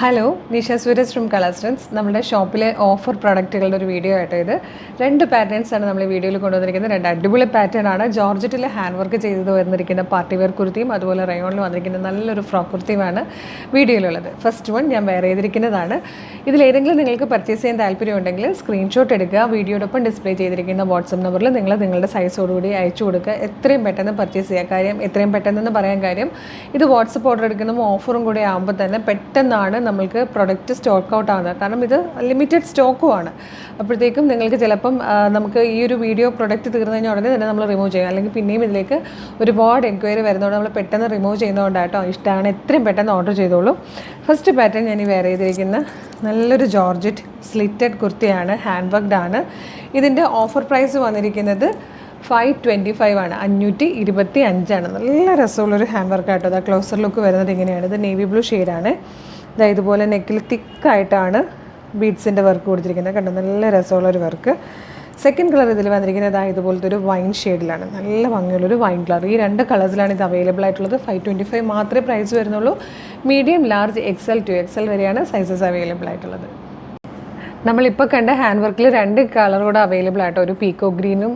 Hello Nisha Sooraj from കളസ്റ്റൻസ് നമ്മുടെ ഷോപ്പിലെ ഓഫർ പ്രൊഡക്റ്റുകളുടെ ഒരു വീഡിയോ ആയിട്ട് ഇത്. രണ്ട് പാറ്റേൺസ് ആണ് നമ്മൾ ഈ വീഡിയോയിൽ കൊണ്ടുവന്നിരിക്കുന്നത്. രണ്ട് അടിപൊളി പാറ്റേൺ ആണ്. ജോർജറ്റിൽ ഹാൻഡ് വർക്ക് ചെയ്ത് വന്നിരിക്കുന്ന പാർട്ടി വെയർ കുർത്തിയും അതുപോലെ റയോണിൽ വന്നിരിക്കുന്ന നല്ലൊരു ഫ്രോക്ക് കുർത്തിയുമാണ് വീഡിയോയിലുള്ളത്. ഫസ്റ്റ് വൺ ഞാൻ വെയർ ചെയ്തിരിക്കുന്നതാണ്. ഇതിലേതെങ്കിലും നിങ്ങൾക്ക് പർച്ചേസ് ചെയ്യാൻ താല്പര്യമുണ്ടെങ്കിൽ സ്ക്രീൻഷോട്ട് എടുക്കുക. വീഡിയോടൊപ്പം ഡിസ്പ്ലേ ചെയ്തിരിക്കുന്ന വാട്സപ്പ് നമ്പറിൽ നിങ്ങൾ നിങ്ങളുടെ സൈസോടുകൂടി അയച്ചു കൊടുക്കുക. എത്രയും പെട്ടെന്ന് പർച്ചേസ് ചെയ്യുക കാര്യം എത്രയും പെട്ടെന്ന് പറയാൻ കാര്യം ഇത് വാട്സപ്പ് ഓർഡർ എടുക്കുന്ന ഓഫറും കൂടെ ആകുമ്പോൾ തന്നെ പെട്ടെന്നാണ് നമ്മൾക്ക് പ്രൊഡക്റ്റ് സ്റ്റോക്ക് ഔട്ട് ആവുന്നത് കാരണം ഇത് ലിമിറ്റഡ് സ്റ്റോക്കുമാണ് അപ്പോഴത്തേക്കും നിങ്ങൾക്ക് ചിലപ്പം നമുക്ക് ഈ ഒരു വീഡിയോ പ്രൊഡക്റ്റ് തീർന്നു ഉടനെ തന്നെ നമ്മൾ റിമൂവ് ചെയ്യാം. അല്ലെങ്കിൽ പിന്നെയും ഇതിലേക്ക് ഒരുപാട് എൻക്വയറി വരുന്നതുകൊണ്ട് നമ്മൾ പെട്ടെന്ന് റിമൂവ് ചെയ്യുന്നതുകൊണ്ടാട്ടോ ഇഷ്ടമാണ്. എത്രയും പെട്ടെന്ന് ഓർഡർ ചെയ്തോളൂ. ഫസ്റ്റ് പാറ്റേൺ ഞാൻ ഈ വേറെ ചെയ്തിരിക്കുന്ന നല്ലൊരു ജോർജറ്റ് സ്ലിറ്റഡ് കുർത്തിയാണ് ഹാൻഡ് വർക്ക്ഡ് ആണ്. ഇതിന്റെ ഓഫർ പ്രൈസ് വന്നിരിക്കുന്നത് ഫൈവ് ട്വന്റി ഫൈവ് ആണ്. അഞ്ഞൂറ്റി ഇരുപത്തി അഞ്ചാണ് നല്ല രസമുള്ളൊരു ഹാൻഡ് വർക്ക് ആട്ടോ. അതാ ക്ലോസർ ലുക്ക് വരുന്നത് ഇങ്ങനെയാണ്. ഇത് നേവി ബ്ലൂ ഷെയ്ഡാണ് ഇതാ ഇതുപോലെ നെക്കിൽ തിക്കായിട്ടാണ് ബീഡ്സിന്റെ വർക്ക് കൊടുത്തിരിക്കുന്നത്. കണ്ടോ? നല്ല രസമുള്ളൊരു വർക്ക് സെക്കൻഡ് കളർ ഇതിൽ വന്നിരിക്കുന്നത് ഇതാ ഇതുപോലത്തെ ഒരു വൈൻ ഷെയ്ഡിലാണ് നല്ല ഭംഗിയുള്ളൊരു വൈൻ കളർ ഈ രണ്ട് കളേഴ്സിലാണ് ഇത് അവൈലബിൾ ആയിട്ടുള്ളത്. ഫൈവ് ട്വന്റി ഫൈവ് മാത്രമേ പ്രൈസ് വരുന്നുള്ളൂ. Medium large XL two XL വരെയാണ് സൈസസ് അവൈലബിൾ ആയിട്ടുള്ളത്. നമ്മളിപ്പോൾ കണ്ട ഹാൻഡ് വർക്കിൽ രണ്ട് കളർ കൂടെ അവൈലബിൾ ആട്ടോ. ഒരു പീക്കോ ഗ്രീനും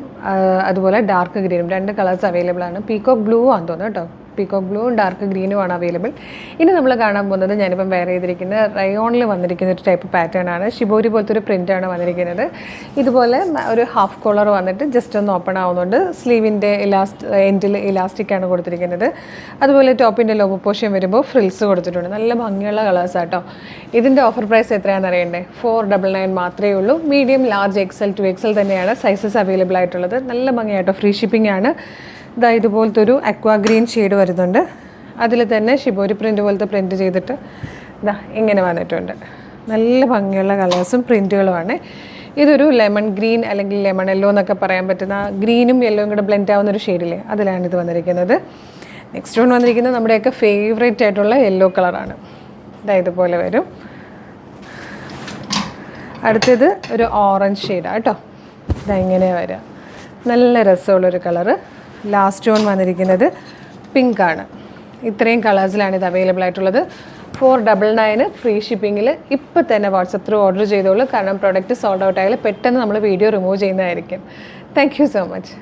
അതുപോലെ ഡാർക്ക് ഗ്രീനും രണ്ട് കളേഴ്സ് അവൈലബിൾ ആണ്. പീക്കോ ബ്ലൂ ആണെന്ന് തോന്നുന്നു കേട്ടോ. പീക്കോ ബ്ലൂ ഡാർക്ക് ഗ്രീനും ആണ് അവൈലബിൾ ഇനി നമ്മൾ കാണാൻ പോകുന്നത് ഞാനിപ്പം വെയർ ചെയ്തിരിക്കുന്ന റയോണിൽ വന്നിരിക്കുന്ന ഒരു ടൈപ്പ് പാറ്റേൺ ആണ്. ഷിബോരി പോലത്തെ ഒരു പ്രിന്റ് ആണ് വന്നിരിക്കുന്നത്. ഇതുപോലെ ഒരു ഹാഫ് കോളർ വന്നിട്ട് ജസ്റ്റ് ഒന്ന് ഓപ്പൺ ആവുന്നുണ്ട്. സ്ലീവിന്റെ ഇലാസ്റ്റ് എൻഡിൽ ഇലാസ്റ്റിക് ആണ് കൊടുത്തിരിക്കുന്നത്. അതുപോലെ ടോപ്പിന്റെ ലോബോ പോഷൻ വരുമ്പോൾ ഫ്രിൽസ് കൊടുത്തിട്ടുണ്ട്. നല്ല ഭംഗിയുള്ള കളേഴ്സ് ആട്ടോ ഇതിന്റെ ഓഫർ പ്രൈസ് എത്രയാണെന്ന് അറിയണ്ടേ? ഫോർ ഡബിൾ നയൻ മാത്രമേ ഉള്ളൂ. Medium large XL two XL തന്നെയാണ് സൈസസ് അവൈലബിൾ ആയിട്ടുള്ളത്. നല്ല ഭംഗിയായിട്ടോ ഫ്രീ ഷിപ്പിംഗ് ആണ്. ഇതാ ഇതുപോലത്തെ ഒരു അക്വാ ഗ്രീൻ ഷെയ്ഡ് വരുന്നുണ്ട്. അതിൽ തന്നെ ഷിബോരി പ്രിന്റ് പോലത്തെ പ്രിന്റ് ചെയ്തിട്ട് ദാ ഇങ്ങനെ വന്നിട്ടുണ്ട്. നല്ല ഭംഗിയുള്ള കളേഴ്സും പ്രിന്റുകളുമാണ് ഇതൊരു ലെമൺ ഗ്രീൻ അല്ലെങ്കിൽ ലെമൺ യെല്ലോ എന്നൊക്കെ പറയാൻ പറ്റുന്ന ഗ്രീനും യെല്ലോയും കൂടെ ബ്ലെൻഡ് ആവുന്ന ഒരു ഷെയ്ഡില്ലേ അതിലാണ് ഇത് വന്നിരിക്കുന്നത്. നെക്സ്റ്റ് വൺ വന്നിരിക്കുന്നത് നമ്മുടെയൊക്കെ ഫേവറേറ്റ് ആയിട്ടുള്ള യെല്ലോ കളറാണ് ഇതാ ഇതുപോലെ വരും. അടുത്തത് ഒരു ഓറഞ്ച് ഷെയ്ഡാണ് കേട്ടോ. ഇതാ ഇങ്ങനെ വരിക നല്ല രസമുള്ളൊരു കളറ് ലാസ്റ്റ് ഓൺ വന്നിരിക്കുന്നത് പിങ്ക് ആണ്. ഇത്രയും കളേഴ്സിലാണ് ഇത് അവൈലബിൾ ആയിട്ടുള്ളത്. ഫോർ ഡബിൾ നയന് ഫ്രീ ഷിപ്പിങ്ങിൽ ഇപ്പം തന്നെ വാട്സപ്പ് ത്രൂ ഓർഡർ ചെയ്തോളൂ. കാരണം പ്രൊഡക്റ്റ് സോൾഡ് ഔട്ട് ആയാൽ പെട്ടെന്ന് നമ്മൾ വീഡിയോ റിമൂവ് ചെയ്യുന്നതായിരിക്കും. Thank you so much